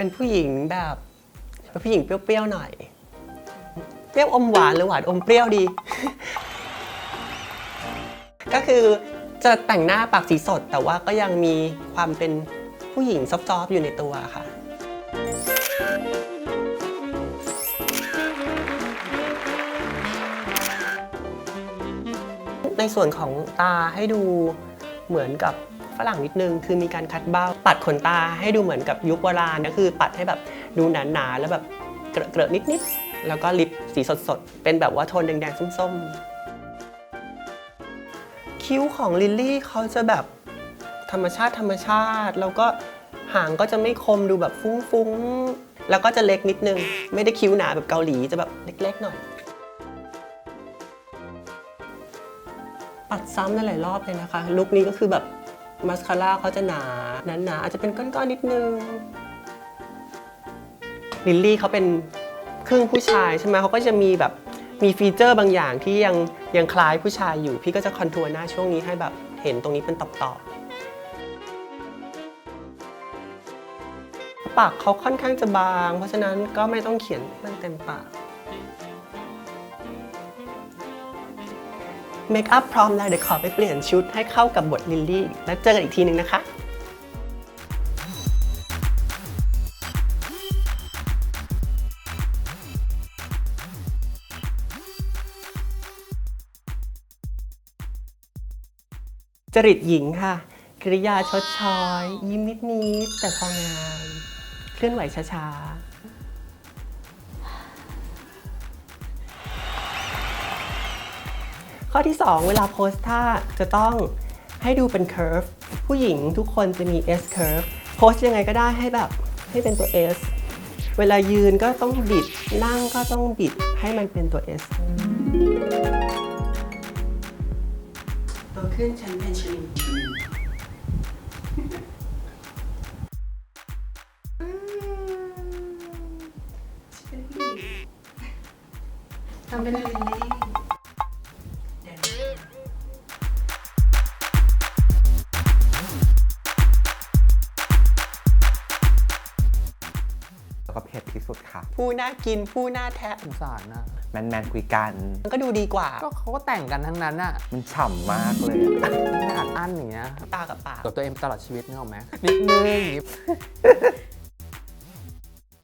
เป็นผู้หญิงแบบเป็นผู้หญิงเปรี้ยวๆหน่อย เปรี้ยวอมหวานหรือหวานอมเปรี้ยวดี ก็คือจะแต่งหน้าปากสีสด แต่ว่าก็ยังมีความเป็นผู้หญิงซอฟต์ๆอยู่ในตัวค่ะในส่วนของตาให้ดูเหมือนกับ ฝรั่งนิดนึง คือมีการคัดเบ้า ปัดขนตาให้ดูเหมือนกับยุคโบราณก็คือปัดให้แบบดูหนาๆแล้วแบบเกลอะๆนิดๆแล้วก็ลิปสีสดๆ เป็นแบบว่าโทนแดงๆส้มๆ คิ้วของลิลลี่เขาจะแบบธรรมชาติธรรมชาติ แล้วก็หางก็จะไม่คมดูแบบฟุ้งๆ แล้วก็จะเล็กนิดนึง ไม่ได้คิ้วหนาแบบเกาหลีจะแบบเล็กๆหน่อย ปัดซ้ำหลายๆรอบเลยนะคะ ลุคนี้ก็คือแบบ มาสคาร่าเขาจะหนาหนาๆอาจจะเป็นก้อนๆนิดนึง ลิลลี่เขาเป็นครึ่งผู้ชายใช่ไหมเขาก็จะมีแบบมีฟีเจอร์บางอย่างที่ยังยังคล้ายผู้ชายอยู่ พี่ก็จะคอนทัวร์หน้าช่วงนี้ให้แบบเห็นตรงนี้เป็นต่อๆปากเขาค่อนข้างจะบาง เพราะฉะนั้นก็ไม่ต้องเขียนมันเต็มปาก เมคอัพพร้อมแล้วเดี๋ยวขอไปเปลี่ยนชุดให้เข้ากับบทลิลลี่ แล้วเจอกันอีกทีนึงนะคะจริตหญิงค่ะ กริยาชดช้อย ยิ้มนิดๆแต่พองาม เคลื่อนไหวช้าๆ ข้อที่ 2 เวลาโพสท่าจะต้องให้ดูเป็น curve ผู้หญิงทุกคนจะมี S curve โพสยังไงก็ได้ให้แบบให้เป็นตัว S เวลายืนก็ต้องบิด นั่งก็ต้องบิดให้มันเป็นตัว S โตขึ้นฉันเป็นชลิงทำเป็นลิลลี่ ก็เผ็ดที่สุดค่ะ ผู้น่ากินผู้น่าแทะสงสารนะแมนแมนๆคุยกัน มันก็ดูดีกว่า ก็เขาก็แต่งกันทั้งนั้นอะมันฉ่ำมากเลยอะไม่อัดอั้นอย่างเงี้ยตากับปากกับตัวเองตลอดชีวิตนึกออกไหมนิดนึง